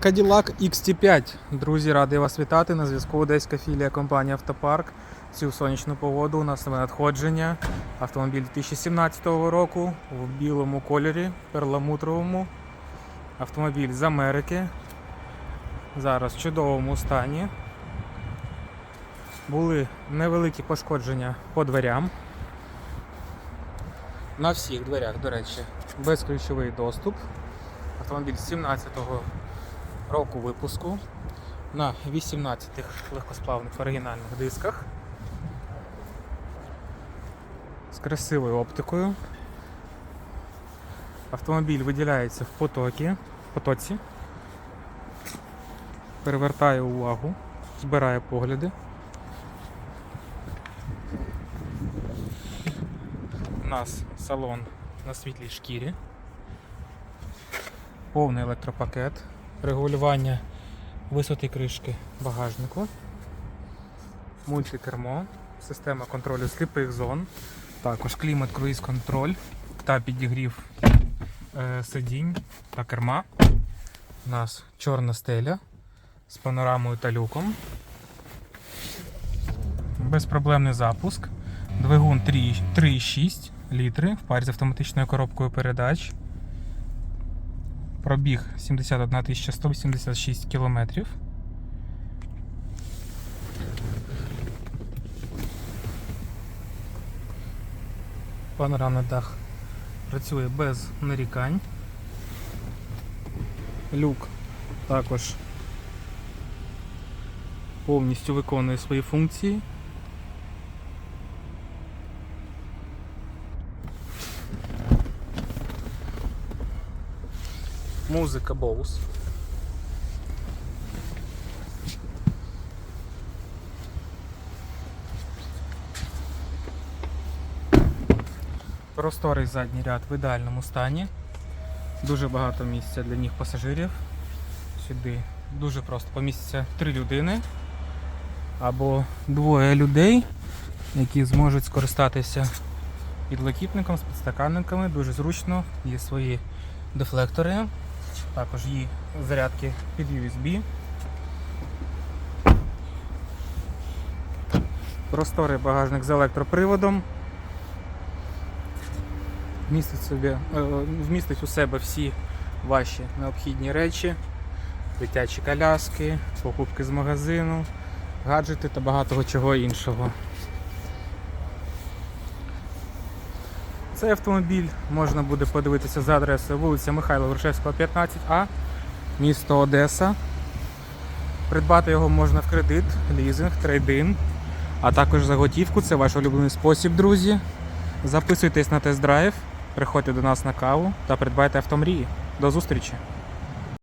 Cadillac XT5. Друзі, радий вас вітати. На зв'язку Одеська філія компанії Автопарк. Цю сонячну погоду у нас надходження. Автомобіль 2017 року в білому кольорі, перламутровому. Автомобіль з Америки. Зараз в чудовому стані. Були невеликі пошкодження по дверям. На всіх дверях, до речі, безключовий доступ. Автомобіль 17-го року випуску на 18 легкосплавних оригінальних дисках з красивою оптикою. Автомобіль виділяється в потокі, потоці, перевертає увагу, збирає погляди. У нас салон на світлій шкірі, повний електропакет, регулювання висоти кришки багажнику, мультикермо, система контролю сліпих зон, також клімат круїз контроль та підігрів е, сидінь та керма. У нас чорна стеля з панорамою та люком. Безпроблемний запуск. Двигун 3,6 літри в парі з автоматичною коробкою передач. Пробіг 71 186 кілометрів. Панорамний дах працює без нарікань. Люк також повністю виконує свої функції. Музика Bose. Просторий задній ряд в ідеальному стані. Дуже багато місця для них пасажирів. Сюди дуже просто помістяться три людини або двоє людей, які зможуть скористатися підлокітником з підстаканниками. Дуже зручно, є свої дефлектори, також є зарядки під USB. Просторий багажник з електроприводом. Вмістить, собі, е, вмістить у себе всі ваші необхідні речі, дитячі коляски, покупки з магазину, гаджети та багато чого іншого. Цей автомобіль можна буде подивитися за адресою вулиця Михайла Грушевського, 15А, місто Одеса. Придбати його можна в кредит, лізинг, трейдин, а також за готівку. Це ваш улюблений спосіб, друзі. Записуйтесь на тест-драйв, приходьте до нас на каву та придбайте автомрії. До зустрічі!